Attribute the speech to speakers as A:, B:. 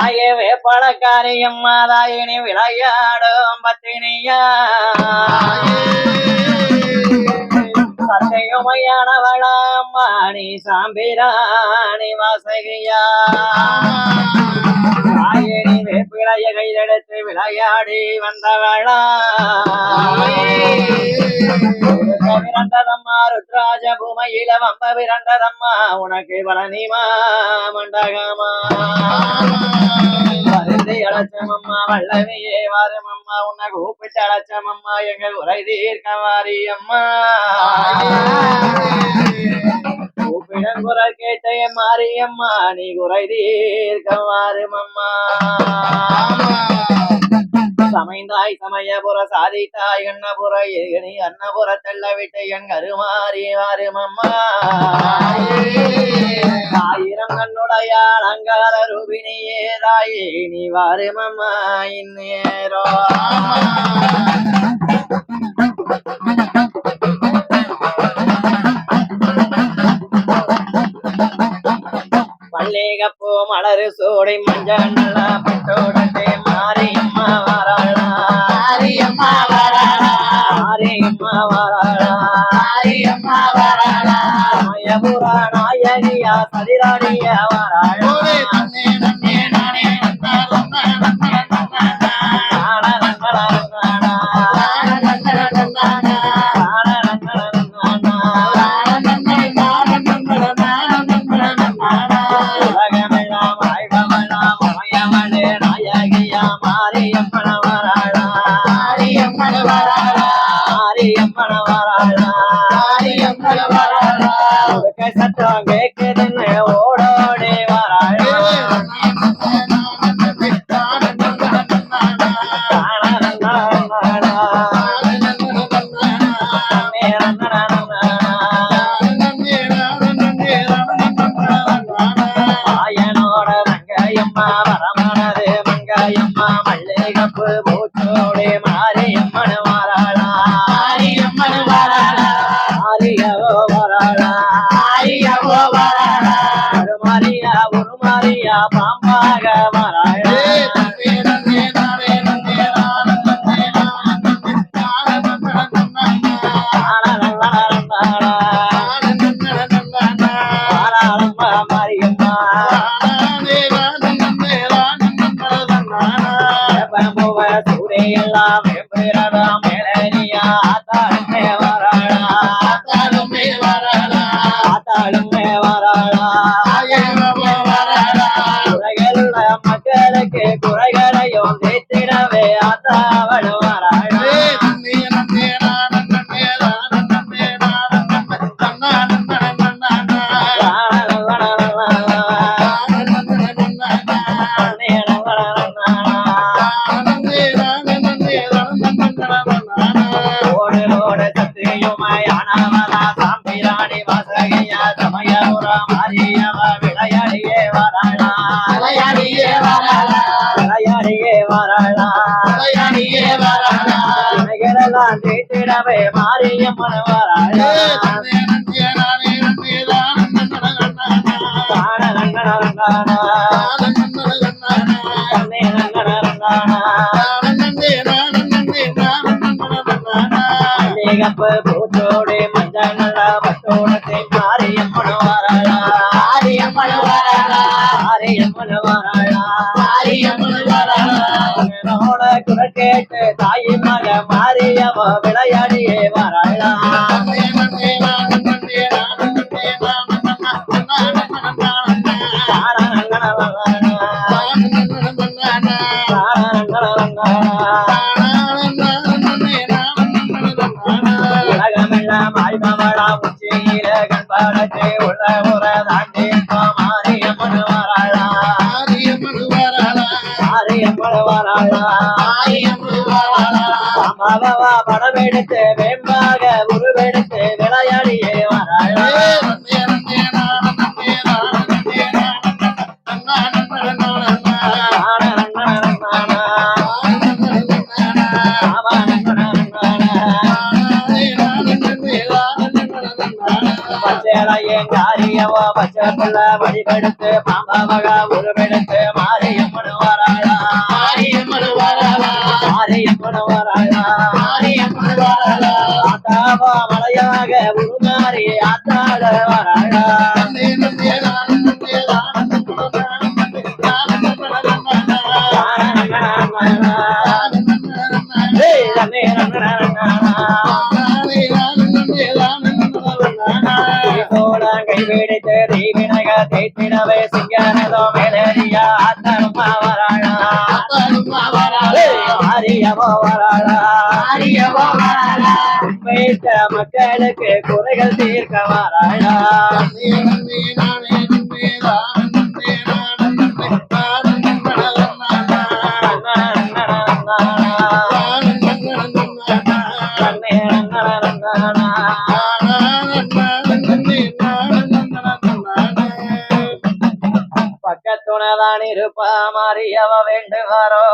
A: தாயே வேப்பளக்காரி அம்மா தாயினி விளையாடும் பத்தினியா. சத்தையுமையானவளா அம்மா சாம்பிராணி வாசகியா. தாயினி வேப்பிளைய கைதெடுத்து விளையாடி வந்தவளா. விரண்டதம்மா ருத்ராஜ பூமையில வம்ப விரண்டதம்மா உனக்கு பழனிமா மண்டகமா. வருந்தி அழைச்சமம்மா வல்லவியே வாருமம்மா உன்னை கூப்பிட்டு அழைச்சமம்மா எங்க உரை தீர்க்க வாரியம்மா கூப்பிடம் குரல் கேட்ட என் மாரியம்மா நீ குறை தீர்க்க வாருமம்மா அமைந்தாய் சமயபுர சாதித்தாய் கண்ணபுர ஏகனி அன்னபுர தெள்ள விட்டு என் கருமாறி வாருமம்மா. ஆயிரம் கண்ணுடைய அலங்கார ரூபிணியே தாயே நீ வாருமம்மா இந்நேரோ மல்லிகப்பூ மலரு சூடி மஞ்சள் நல்லா பட்டோடத்தை மாரியம்மா வராளா
B: மாரியம்மா வராளா
A: மாரியம்மா வராளா
B: மாரியம்மா வராளா
A: மயபுரா நாயகியா சதிராணிய வராளா
B: ஓவே தன்னே நன்னே நானே நன்னா நன்னா நன்னா நன்னா
A: நாடரங்கடரங்கடா.
B: நன்னா நன்னா நன்னா
A: நாடரங்கடரங்கடா. உலகமெல்லாம் வாழ்பவளாம் மயவளே நாயகியா மாரியம்மன me பாம்பாக வராளா சூரியெல்லாம் குறைகளையும் தீர்த்திடவே ஆத்தாவளும் வராளா இவைகளெல்லாம் தீர்த்திடவே மாரியம்மன் வராளா காணரங்கடரங்கானா, கண்ணீரங்கடரங்கானா, கேட்டு தாய் மக மாரியவ விளையாடியே வராளா. உலகமெல்லாம் ஆய்பவளா உச்சியில கண்பாடத்தை மாரியம்மன் வராளா அம்மாவா படமெடுத்து வெம்பாக உருவெடுத்து விளையாடியே வராளா பச்சையவோ பச்சை புள்ள வடிவெடுத்து பாம்பாவக உருவெடுத்து ஆத்தாவா மலையாக உருமாறி ஆத்தாட வராளா கைவிடித்து தீவினக சிங்கனதோ மேலறியா. ஆத்தனுமா மக்களுக்கு குறைகள் தீர்க்க வராளா. தான் இருப்பா மாறியவ வேண்டுவாரோ